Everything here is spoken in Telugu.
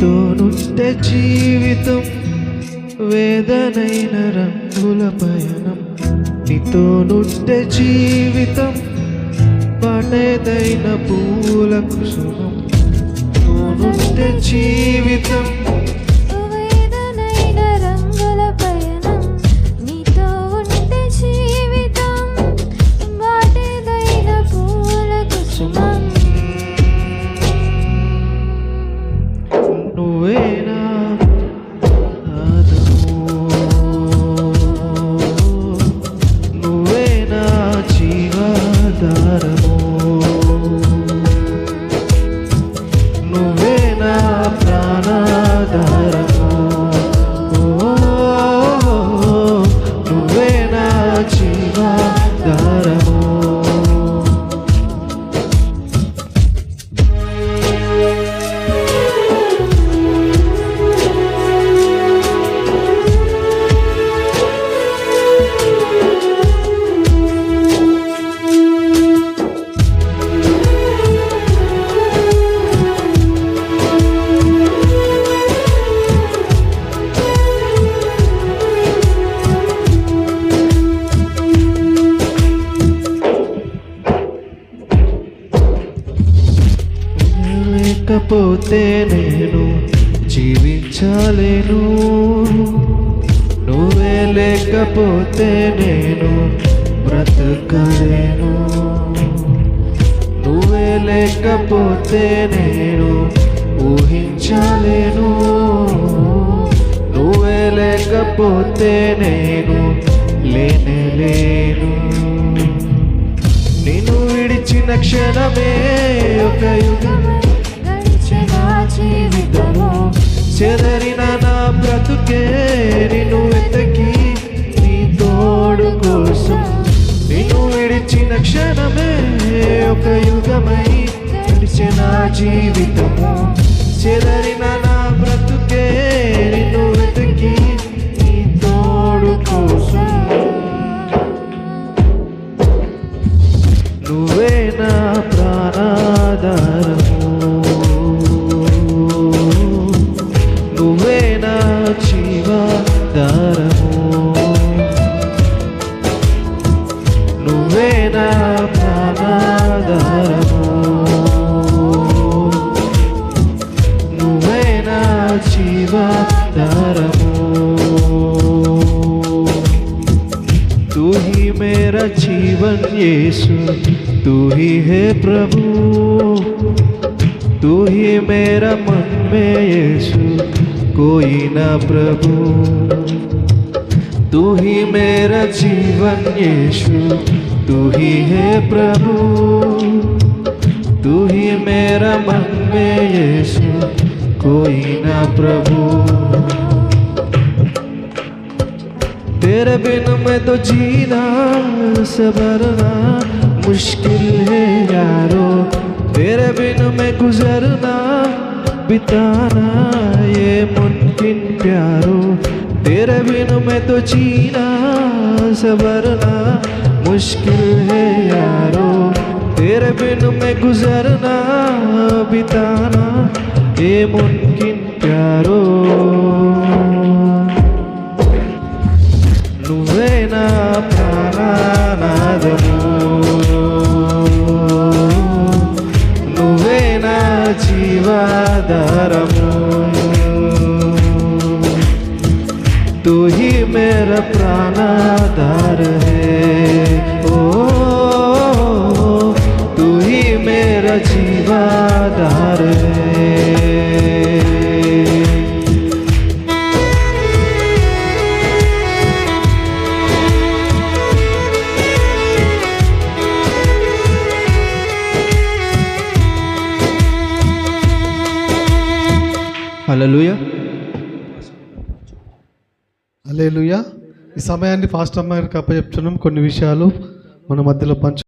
తోనుంటే జీవితం వేదనైన రంగుల పయనం. నీతోనుంటే జీవితం పడేదైన పూల కుసుమం తోనుంటే జీవితం தாரம் లేకపోతే నేను జీవించలేను. నువ్వే లేకపోతే నేను బ్రతకలేను. నువ్వే లేకపోతే నేను ఊహించలేను. నువ్వే లేకపోతే నేను లేనే లేను నిన్ను విడిచిన క్షణమే ఒక యుగం చెదరిన నా బ్రతుకే నిన్ను వెతకి నీ తోడు కోసం. నిన్ను విడిచిన క్షణమే ఒక యుగమై గడిచిన జీవితము. చెదరిన जीवन यीशु तू ही है प्रभु। तू ही मेरा मन में यीशु कोई ना प्रभु। तू ही मेरा जीवन यीशु तू ही है प्रभु। तू ही मेरा मन में यीशु कोई ना प्रभु। तेरे बिन मैं तो जीना सबरना मुश्किल है यारो। तेरे बिन मैं गुजरना, बिताना ये मुमकिन प्यारो। तेरे बिन मैं तो जीना सबरना मुश्किल है यारो। तेरे बिन मैं गुजरना, बिताना ये मुमकिन జీవాధారము तू ही मेरा प्राणाधार है ओ तू ही मेरा जीवाधार है హల్లెలూయా అలేలుయ ఈ సమయాన్ని ఫాస్ట్ అమ్మాయికి అప్పచెప్తున్నాం. కొన్ని విషయాలు మన మధ్యలో పంచు